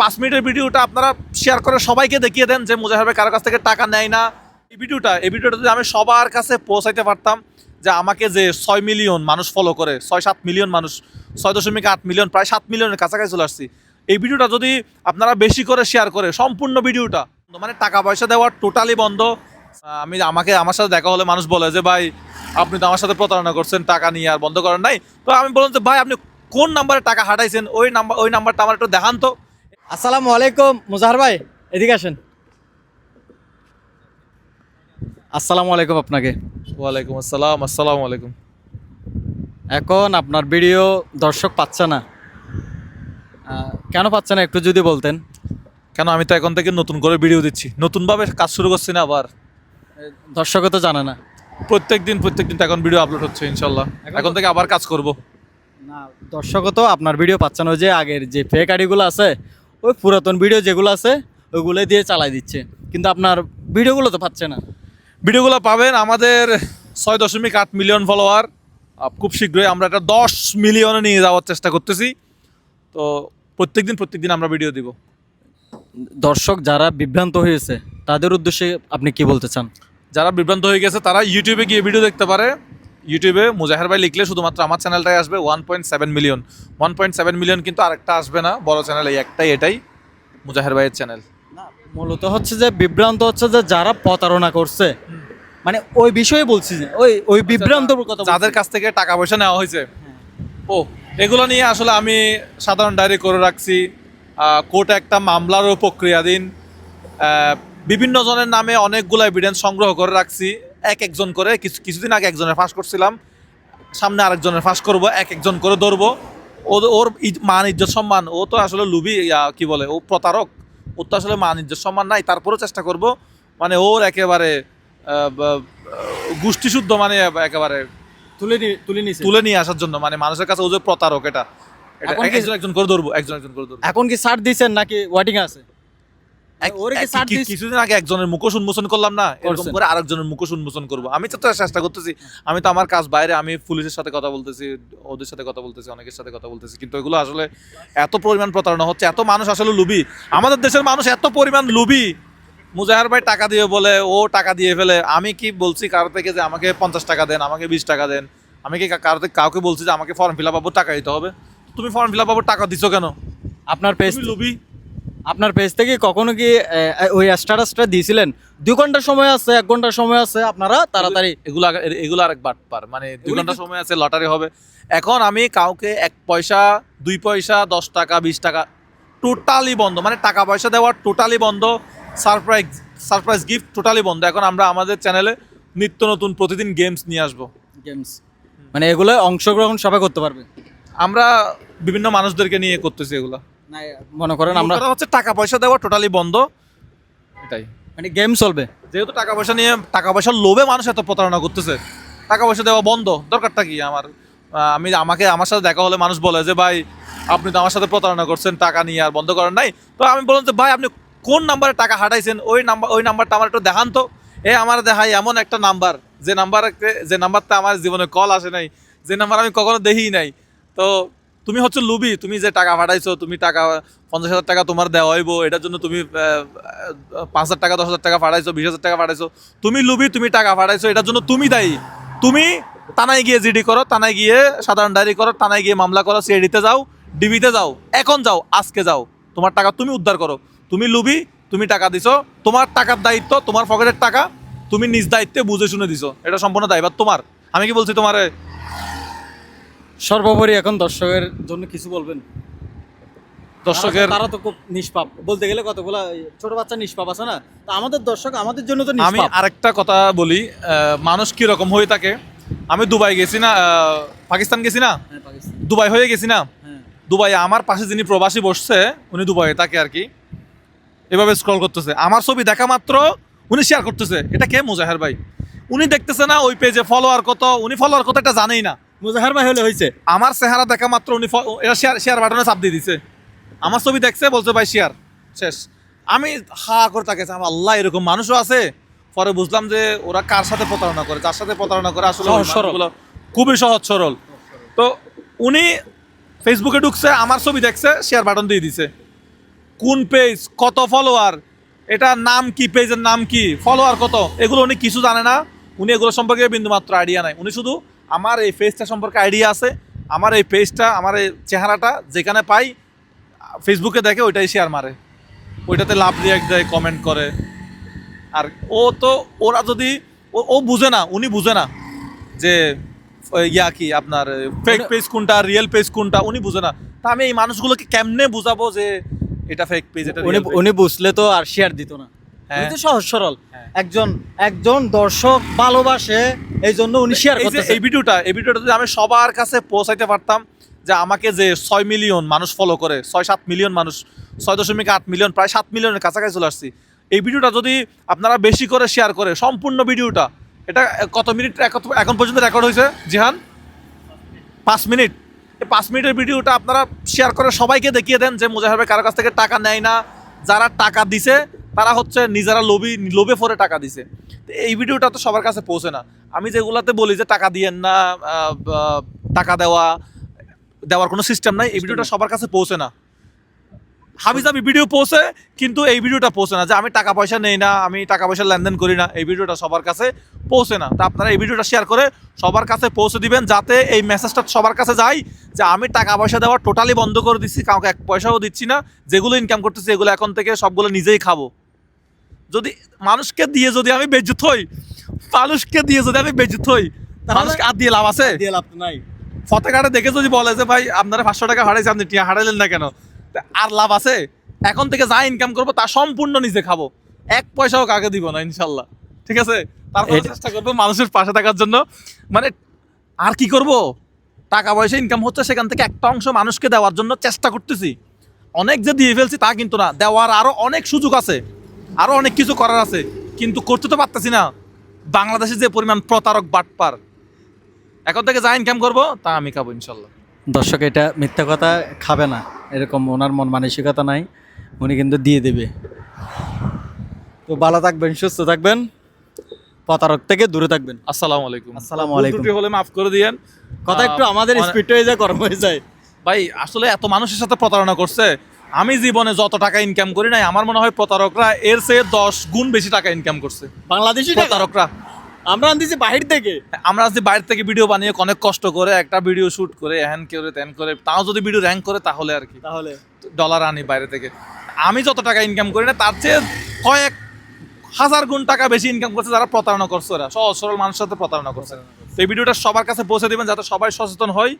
পাঁচ মিনিটের ভিডিওটা আপনারা শেয়ার করে সবাইকে দেখিয়ে দেন যে মুজাহির কারও কাছ থেকে টাকা নেয় না। এই ভিডিওটা এই ভিডিওটা যদি আমি সবার কাছে পৌঁছাইতে পারতাম যে আমাকে যে ছয় মিলিয়ন মানুষ ফলো করে, ছয় সাত মিলিয়ন মানুষ, ছয় দশমিক আট মিলিয়ন প্রায় সাত মিলিয়নের কাছাকাছি চলে আসছি। এই ভিডিওটা যদি আপনারা বেশি করে শেয়ার করে, সম্পূর্ণ ভিডিওটা মানে টাকা পয়সা দেওয়া টোটালি বন্ধ। আমি আমাকে, আমার সাথে দেখা হলে মানুষ বলে যে, ভাই, আপনি তো আমার সাথে প্রতারণা করছেন, টাকা নিয়ে আর বন্ধ করেন নাই। তো আমি বললাম যে, ভাই, আপনি কোন নাম্বারে টাকা হাঁটাইছেন ওই নাম্বার ওই নাম্বারটা আমার একটু দেখান তো। আসসালামু আলাইকুম মুজাহার ভাই এদিকে আসেন। আসসালামু আলাইকুম আপনাকে। ওয়ালাইকুম আসসালাম আসসালামু আলাইকুম। এখন আপনার ভিডিও দর্শক পাচ্ছে না। কেন পাচ্ছে না একটু যদি বলতেন। কেন আমি তো এখন থেকে নতুন করে ভিডিও দিচ্ছি। নতুনভাবে কাজ শুরু করছি না আবার। দর্শকও তো জানে না। প্রত্যেক দিন প্রত্যেক দিন তো এখন ভিডিও আপলোড হচ্ছে ইনশাল্লাহ এখন থেকে আবার কাজ করব। না দর্শকও তো আপনার ভিডিও পাচ্ছে না ওই যে আগের যে ফেক আইডিগুলো আছে ওই পুরাতন ভিডিও যেগুলো আছে ওইগুলো দিয়ে চালাই দিচ্ছে। কিন্তু আপনার ভিডিওগুলো তো পাচ্ছে না। ভিডিওগুলো পাবেন আমাদের ছয় দশমিক আট মিলিয়ন ফলোয়ার। খুব শীঘ্রই আমরা এটা দশ মিলিয়নে নিয়ে যাওয়ার চেষ্টা করতেছি। তো প্রত্যেক দিন প্রত্যেক দিন আমরা ভিডিও দিব। দর্শক যারা বিভ্রান্ত হয়েছে তাদের উদ্দেশ্যে আপনি কি বলতে চান? যারা বিভ্রান্ত হয়ে গেছে তারা ইউটিউবে গিয়ে ভিডিও দেখতে পারে। ইউটিউবে মুজাহের ভাই লিখলে শুধুমাত্র আমার চ্যানেলটাই আসবে one point seven million one point seven million কিন্তু আরেকটা আসবে না বড় চ্যানেল এই একটাই এটাই মুজাহের ভাইয়ের চ্যানেল না মূলত হচ্ছে যে বিভ্রান্ত হচ্ছে যে যারা প্রতারণা করছে। মানে ওই বিষয়ে বলছি যে ওই ওই বিভ্রান্ত কথা যাদের কাছ থেকে টাকা পয়সা নেওয়া হয়েছে। ও এগুলো নিয়ে আসলে আমি সাধারণ ডায়েরি করে রাখছি। কোর্টে একটা মামলারও প্রক্রিয়াধীন বিভিন্ন জনের নামে অনেকগুলো এভিডেন্স সংগ্রহ করে রাখছি। এক একজন করে কিছু কিছুদিন আগে একজনের ফাঁস করছিলাম সামনে আরেকজনের ফাঁস করব এক একজন করে ধরবো। ও ওর মান ইজ্জত সম্মান ও তো আসলে লুবি কি বলে ও প্রতারক। ওর তো আসলে মান ইজ্জত সম্মান নাই তারপরেও চেষ্টা করব। মানে ওর একেবারে আহ, ব- গোষ্ঠী শুদ্ধ মানে একেবারে তুলে তুলে নিছে। তুলে নিয়ে আসার জন্য মানে মানুষের কাছে ও যে প্রতারক এটা। একজন একজন করে ধরবো একজন একজন করে ধরবো। এখন কি ছাড় দিছেন নাকি ওয়াটিং আছে? কিছুদিন আগে একজনের মুখোশ উন্মোচন করলাম না এরকম করে আরেকজনের মুখোশ উন্মোচন করব। আমি তো চেষ্টা করতেছি। আমি তো আমার কাজ বাইরে আমি পুলিশের সাথে কথা বলতেছি ওদের সাথে কথা বলতেছি অনেকের সাথে কথা বলতেছি। কিন্তু এগুলো আসলে এত পরিমাণ প্রতারণা হচ্ছে এত মানুষ আসলে লুবি। আমাদের দেশের মানুষ এত পরিমাণ লুবি। মুজাহার ভাই টাকা দিয়ে বলে ও টাকা দিয়ে ফেলে। আমি কি বলছি কারও থেকে যে আমাকে পঞ্চাশ টাকা দেন আমাকে বিশ টাকা দেন? আমি কি কারও থেকে কাউকে বলছি যে আমাকে ফর্ম ফিল আপ টাকা দিতে হবে? তুমি ফর্ম ফিল আপ টাকা দিছো কেন? আপনার পেজ লুবি। আপনার পেজ থেকে কখনো কি ওই স্ট্যাটাসটা দিয়েছিলেন? দু ঘণ্টার সময় আছে এক ঘণ্টার সময় আছে আপনারা তাড়াতাড়ি এগুলো এগুলো আরেক বাটপার মানে দুই এগুলো ঘণ্টা সময় আছে লটারি হবে। এখন আমি কাউকে এক পয়সা দুই পয়সা দশ টাকা বিশ টাকা টোটালি বন্ধ। মানে টাকা পয়সা দেওয়া টোটালি বন্ধ সারপ্রাইজ সারপ্রাইজ গিফট টোটালি বন্ধ। এখন আমরা আমাদের চ্যানেলে নিত্য নতুন প্রতিদিন গেমস নিয়ে আসব। গেমস মানে এগুলো অংশগ্রহণ সবাই করতে পারবে? আমরা বিভিন্ন মানুষদেরকে নিয়ে করতেছি এগুলো। মনে করেন আমরা হচ্ছে টাকা পয়সা দেওয়া টোটালি বন্ধ। এটাই। মানে গেম চলবে। যেহেতু টাকা পয়সা নিয়ে টাকা পয়সার লোভে মানুষ এত প্রতারণা করতেছে টাকা পয়সা দেওয়া বন্ধ। দরকারটা কি? আমার আমি আমাকে আমার সাথে দেখা হলে মানুষ বলে যে ভাই আপনি তো আমার সাথে প্রতারণা করছেন টাকা নিয়ে আর বন্ধ করেন নাই। তো আমি বললাম যে ভাই আপনি কোন নাম্বারে টাকা হাঁটাইছেন ওই নাম্বার ওই নাম্বারটা আমার একটু দেখান তো। এ আমার দেখাই এমন একটা নাম্বার যে নাম্বার যে নাম্বারটা আমার জীবনে কল আসে নাই যে নাম্বার আমি কখনো দেখি নাই। তো তুমি হচ্ছে লুবি, তুমি যে টাকা পাঠাইছো, তুমি টাকা পঞ্চাশ হাজার টাকা তোমার দেওয়া হইব, এটার জন্য তুমি পাঁচ হাজার টাকা, দশ হাজার টাকা পাঠাইছো, বিশ হাজার টাকা পাঠাইছো। তুমি লুবি, তুমি টাকা পাঠাইছো, এটার জন্য তুমি দায়ী। তুমি থানায় গিয়ে জিডি করো, থানায় গিয়ে সাধারণ ডায়েরি করো, থানায় গিয়ে মামলা করো সিআইডিতে যাও ডিবিতে যাও, এখন যাও, আজকে যাও। তোমার টাকা তুমি উদ্ধার করো। তুমি লুবি, তুমি টাকা দিছো, তোমার টাকার দায়িত্ব, তোমার পকেটের টাকা, তুমি নিজ দায়িত্বে বুঝে শুনে দিছো। এটা সম্পূর্ণ দায়ভার তোমার। আমি কি বলছি তোমার? সর্বোপরি এখন দর্শকের জন্য কিছু বলবেন? দর্শকের তারা তো খুব নিষ্পাপ। বলতে গেলে কতগুলা ছোট বাচ্চা নিষ্পাপ আছে না? তো আমাদের দর্শক আমাদের জন্য তো আমি আরেকটা কথা বলি মানুষ কি রকম হয়ে থাকে? আমি দুবাই গেছি না পাকিস্তান গেছি না? হ্যাঁ, দুবাই হয়ে গেছি না? হ্যাঁ। দুবাই আমার পাশে যিনি প্রবাসী বসছে উনি দুবাইয়ে তাকে আর কি। এভাবে স্ক্রল করতেছে। আমার ছবি দেখা মাত্র উনি শেয়ার করতেছে। এটা কে মুজাহের ভাই? উনি দেখতেছে না ওই পেজে ফলোয়ার কত? উনি ফলোয়ার কত এটা জানেই না। মুজাহার ভাই হলে হয়েছে আমার চেহারা দেখা মাত্র উনি ফ- এটা শেয়ার শেয়ার বাটনে চাপ দিয়ে দিছে। আমার ছবি দেখছে বলছে ভাই শেয়ার শেষ। আমি হা করে তাকাইছি আমার আল্লাহ এরকম মানুষও আছে? পরে বুঝলাম যে ওরা কার সাথে প্রতারণা করে যার সাথে প্রতারণা করে আসলে সহজ সরল। খুবই সহজ সরল। তো উনি ফেসবুকে ঢুকছে আমার ছবি দেখছে শেয়ার বাটন দিয়ে দিছে। কোন পেজ কত ফলোয়ার এটা নাম কি পেজের নাম কি ফলোয়ার কত এগুলো উনি কিছু জানে না। উনি এগুলো সম্পর্কে বিন্দুমাত্র আইডিয়া নাই। উনি শুধু আমার এই পেজটা সম্পর্কে আইডিয়া আছে আমার এই পেজটা আমার এই চেহারাটা যেখানে পাই ফেসবুকে দেখে ওইটাই শেয়ার মারে। ওইটাতে লাভ রিয়াক্ট দেয় কমেন্ট করে। আর ও তো ওরা যদি ও ও বুঝে না উনি বুঝে না যে ইয়া কি আপনার ফেক পেজ কোনটা রিয়েল পেজ কোনটা উনি বুঝে না। তা আমি এই মানুষগুলোকে কেমনে বুঝাবো যে এটা ফেক পেজ এটা উনি বুঝলে তো আর শেয়ার দিত না। হ্যাঁ। উনি তো সহজ সরল। হ্যাঁ। একজন একজন দর্শক ভালোবাসে এই জন্য উনি শেয়ার করতেছে। এই ভিডিওটা এই ভিডিওটা যদি আমি সবার কাছে পৌঁছাইতে পারতাম যে আমাকে যে ছয় মিলিয়ন মানুষ ফলো করে ছয় সাত মিলিয়ন মানুষ ছয় দশমিক আট মিলিয়ন প্রায় সাত মিলিয়নের কাছাকাছি চলে আসছি। এই ভিডিওটা যদি আপনারা বেশি করে শেয়ার করে সম্পূর্ণ ভিডিওটা এটা কত মিনিট এখন পর্যন্ত রেকর্ড হয়েছে? জিহান? পাঁচ মিনিট এই পাঁচ মিনিটের ভিডিওটা আপনারা শেয়ার করে সবাইকে দেখিয়ে দেন যে মুজাহির ভাই কারও কাছ থেকে টাকা নেয় না যারা টাকা দিছে তারা হচ্ছে নিজেরা লোভী লোভে পরে টাকা দিছে। তো এই ভিডিওটা তো সবার কাছে পৌঁছে না। আমি যেগুলাতে বলি যে টাকা দিয়েন না টাকা দেওয়া দেওয়ার কোনো সিস্টেম নাই এই ভিডিওটা সবার কাছে পৌঁছে না। হাবিজাবি ভিডিও পৌঁছে কিন্তু এই ভিডিওটা পৌঁছে না যে আমি টাকা পয়সা নেই না আমি টাকা পয়সা লেনদেন করি না এই ভিডিওটা সবার কাছে পৌঁছে না। তা আপনারা এই ভিডিওটা শেয়ার করে সবার কাছে পৌঁছে দিবেন যাতে এই মেসেজটা সবার কাছে যায় যে আমি টাকা পয়সা দেওয়া টোটালি বন্ধ করে দিচ্ছি কাউকে এক পয়সাও দিচ্ছি না যেগুলো ইনকাম করতেছি এগুলো এখন থেকে সবগুলো নিজেই খাব। যদি মানুষকে দিয়ে যদি আমি বেজুত হই মানুষকে দিয়ে যদি আমি বেজুত হই মানুষকে আর দিয়ে লাভ আছে? দিয়ে লাভ তো নাই। ফতেঘাটে দেখে যদি বলে যে ভাই আপনারা পাঁচশো টাকা হারাইছে আপনি টিয়া হারাইলেন না কেন? আর লাভ আছে? এখন থেকে যা ইনকাম করব তা সম্পূর্ণ নিজে খাব। এক পয়সাও কাকে দিব না ইনশাল্লাহ ঠিক আছে? তারপর চেষ্টা করব মানুষের পাশে থাকার জন্য। মানে আর কি করব? টাকা পয়সা ইনকাম হচ্ছে সেখান থেকে একটা অংশ মানুষকে দেওয়ার জন্য চেষ্টা করতেছি। অনেক যে দিয়ে ফেলছি তা কিন্তু না। দেওয়ার আরও অনেক সুযোগ আছে। আরও অনেক কিছু করার আছে কিন্তু করতে তো পারতেছি না। বাংলাদেশে যে পরিমাণ প্রতারক বাটপার। এখন থেকে যা ইনকাম করব তা আমি খাব ইনশাল্লাহ। দর্শক এটা মিথ্যা কথা খাবে না। এরকম ওনার মন মানসিকতা নাই উনি কিন্তু দিয়ে দেবে। তো ভালো থাকবেন সুস্থ থাকবেন প্রতারক থেকে দূরে থাকবেন। আসসালামু আলাইকুম। আসসালামু আলাইকুম। হলে মাফ করে দিয়েন। কথা একটু আমাদের স্পিড হয়ে যায় গরম হয়ে যায়। ভাই আসলে এত মানুষের সাথে প্রতারণা করছে আমি জীবনে যত টাকা ইনকাম করি নাই আমার মনে হয় প্রতারকরা এর চেয়ে দশ গুণ বেশি টাকা ইনকাম করছে। বাংলাদেশি প্রতারকরা। আমরা আনতেছি বাহির থেকে? আমরা যদি বাইরে থেকে ভিডিও বানিয়ে অনেক কষ্ট করে একটা ভিডিও শুট করে হ্যান করে ত্যান করে তাও যদি ভিডিও র্যাঙ্ক করে তাহলে আর কি। তাহলে? ডলার আনি বাইরে থেকে। আমি যত টাকা ইনকাম করি না তার চেয়ে কয়েক হাজার গুণ টাকা বেশি ইনকাম করছে যারা প্রতারণা করছে ওরা। সহজ সরল মানুষের সাথে প্রতারণা করছে। তো এই ভিডিওটা সবার কাছে পৌঁছে দেবেন যাতে সবাই সচেতন হয়।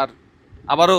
আর আবারও